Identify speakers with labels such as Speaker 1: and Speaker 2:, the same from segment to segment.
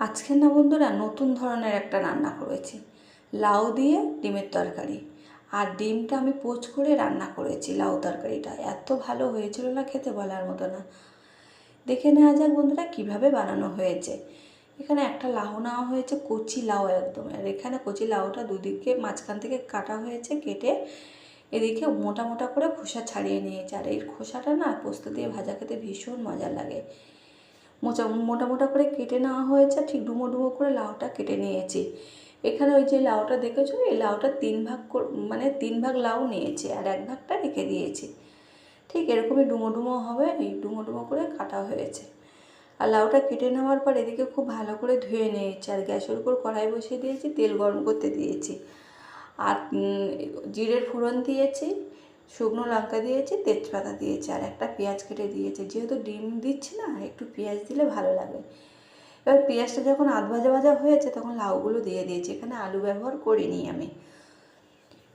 Speaker 1: আজকে না বন্ধুরা, নতুন ধরনের একটা রান্না করেছি। লাউ দিয়ে ডিমের তরকারি। আর ডিমটা আমি পোচ করে রান্না করেছি, লাউ তরকারিটা। এত ভালো হয়েছিল না খেতে বলার মতো না। দেখে নেওয়া যাক বন্ধুরা, কীভাবে বানানো হয়েছে। এখানে একটা লাউ নেওয়া হয়েছে, কচি লাউ একদম। আর এখানে কচি লাউটা দুদিকে মাঝখান থেকে কাটা হয়েছে, কেটে এদিকে মোটা মোটা করে খোসা ছাড়িয়ে নিয়েছে। আর এই খোসাটা না পোস্ত দিয়ে ভাজা খেতে ভীষণ মজা লাগে। মোচা মোটা মোটা করে কেটে নেওয়া হয়েছে ঠিক ডুমো ডুমো করে লাউটা কেটে নিয়েছি। এখানে ওই যে লাউটা দেখেছ? এই লাউটা তিন ভাগ মানে তিন ভাগ লাউ নিয়েছি আর এক ভাগটা রেখে দিয়েছি। ঠিক এরকমই ডুমো ডুমো হবে, এই ডুমো ডুমো করে কাটা হয়েছে। আর লাউটা কেটে নেওয়ার পর এদিকে খুব ভালো করে ধুয়ে নিয়েছি আর গ্যাসের উপর কড়াই বসিয়ে দিয়েছি, তেল গরম করতে দিয়েছি। আর জিরের ফোড়ন দিয়েছি শুকনো লঙ্কা দিয়েছি, তেজপাতা দিয়েছি, আর একটা পেঁয়াজ কেটে দিয়েছি। যেহেতু ডিম দিচ্ছি না একটু পেঁয়াজ দিলে ভালো লাগে। এবার পেঁয়াজটা যখন আধ ভাজা ভাজা হয়েছে, তখন লাউগুলো দিয়ে দিয়েছি। এখানে আলু ব্যবহার করিনি আমি।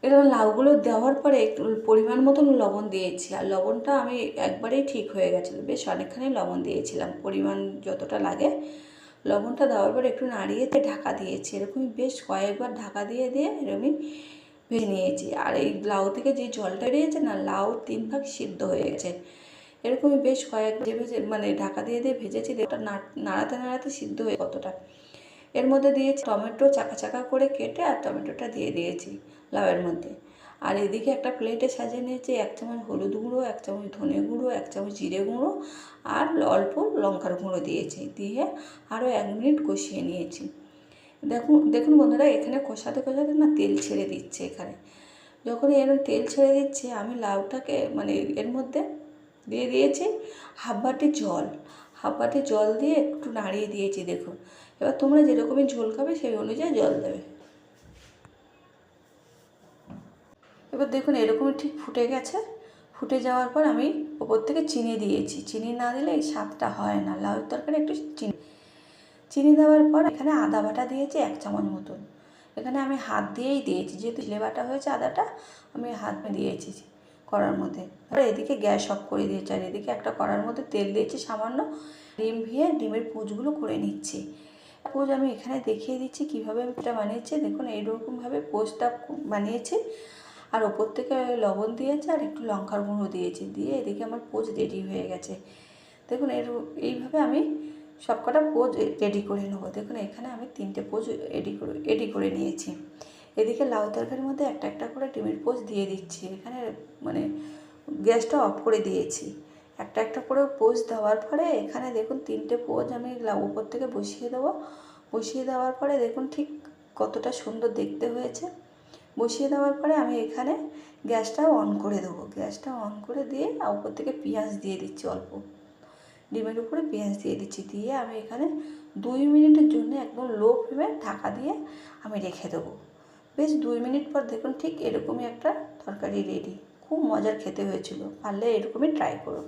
Speaker 1: এবার লাউগুলো দেওয়ার পরে একটু পরিমাণ মতন লবণ দিয়েছি, আর লবণটা আমি একবারেই ঠিক হয়ে গেছিল। বেশ অনেকখানি লবণ দিয়েছিলাম, পরিমাণ যতটা লাগে। লবণটা দেওয়ার পর একটু নাড়িয়ে ঢাকা দিয়েছি। এরকমই বেশ কয়েকবার ঢাকা দিয়ে দিয়ে এরকমই ভেজে নিয়েছি। আর এই লাউ থেকে যে জলটা বেরিয়েছে না, লাউ তিন ভাগ সিদ্ধ হয়ে গেছে। এরকমই বেশ কয়েক ভেজে ভেজে মানে ঢাকা দিয়ে দিয়ে ভেজেছি ওটা নাড়াতে নাড়াতে সিদ্ধ হয়ে কতটা। এর মধ্যে দিয়েছি টমেটো চাকা চাকা করে কেটে আর টমেটোটা দিয়ে দিয়েছি লাউয়ের মধ্যে। আর এদিকে একটা প্লেটে সাজিয়ে নিয়েছি এক চামচ হলুদ গুঁড়ো, এক চামচ ধনে গুঁড়ো, এক চামচ জিরে গুঁড়ো আর অল্প লঙ্কার গুঁড়ো দিয়েছি। দিয়ে আরও এক মিনিট কষিয়ে নিয়েছি। দেখুন দেখুন বন্ধুরা, এখানে কষাতে কষাতে না তেল ছেড়ে দিচ্ছে এখানে। যখন এরকম তেল ছেড়ে দিচ্ছে, আমি লাউটাকে মানে এর মধ্যে দিয়ে দিয়েছি হাফ বাটি জল। হাফ বাটি জল দিয়ে একটু নাড়িয়ে দিয়েছি, দেখুন। এবার তোমরা যেরকমই ঝোল খাবে, সেই অনুযায়ী জল দেবে। এবার দেখুন, এরকমই ঠিক ফুটে গেছে। ফুটে যাওয়ার পর আমি ওপর থেকে চিনি দিয়েছি। চিনি না দিলে এই স্বাদটা হয় না। লাউয়ের তরকারি একটু চিনি। চিনি দেওয়ার পর এখানে আদা বাটা দিয়েছি এক চামচ মতন। এখানে আমি হাত দিয়েই দিয়েছি, যেহেতু ছিলে বাটা হয়েছে আদাটা, আমি হাত দিয়েছি কড়ার মধ্যে। আর এদিকে গ্যাস অফ করে দিয়েছি, আর এদিকে একটা কড়ার মধ্যে তেল দিয়েছি, সামান্য ডিম ভিয়ে ডিমের পুজগুলো করে নিচ্ছি। পোজ আমি এখানে দেখিয়ে দিচ্ছি কীভাবে এটা বানিয়েছি। দেখুন, এইরকমভাবে পোজটা বানিয়েছি, আর ওপর থেকে লবণ দিয়েছি, আর একটু লঙ্কার গুঁড়ো দিয়েছি, দিয়ে এদিকে আমার পোজ রেডি হয়ে গেছে। দেখুন এর এইভাবে আমি সবকটা পোজ রেডি করে নেব। দেখুন, এখানে আমি তিনটে পোজ রেডি করে রেডি করে নিয়েছি। এদিকে লাউ তরকারির মধ্যে একটা একটা করে ডিমের পোজ দিয়ে দিচ্ছি। এখানে মানে গ্যাসটা অফ করে দিয়েছি। একটা একটা করে পোজ দেওয়ার পরে এখানে দেখুন, তিনটে পোজ আমি উপর থেকে বসিয়ে দেবো। বসিয়ে দেওয়ার পরে দেখুন, ঠিক কতটা সুন্দর দেখতে হয়েছে। বসিয়ে দেওয়ার পরে আমি এখানে গ্যাসটা অন করে দেবো। গ্যাসটা অন করে দিয়ে উপর থেকে পেঁয়াজ দিয়ে দিচ্ছি অল্প। ডিমের উপরে পেঁয়াজ দিয়ে দিচ্ছি। দিয়ে আমি এখানে দুই মিনিটের জন্য একদম লো ফ্লেমে ঢাকা দিয়ে আমি রেখে দেবো। বেশ দুই মিনিট পর দেখুন ঠিক এরকমই একটা তরকারি রেডি খুব মজার খেতে হয়েছিল। পারলে এরকমই ট্রাই করো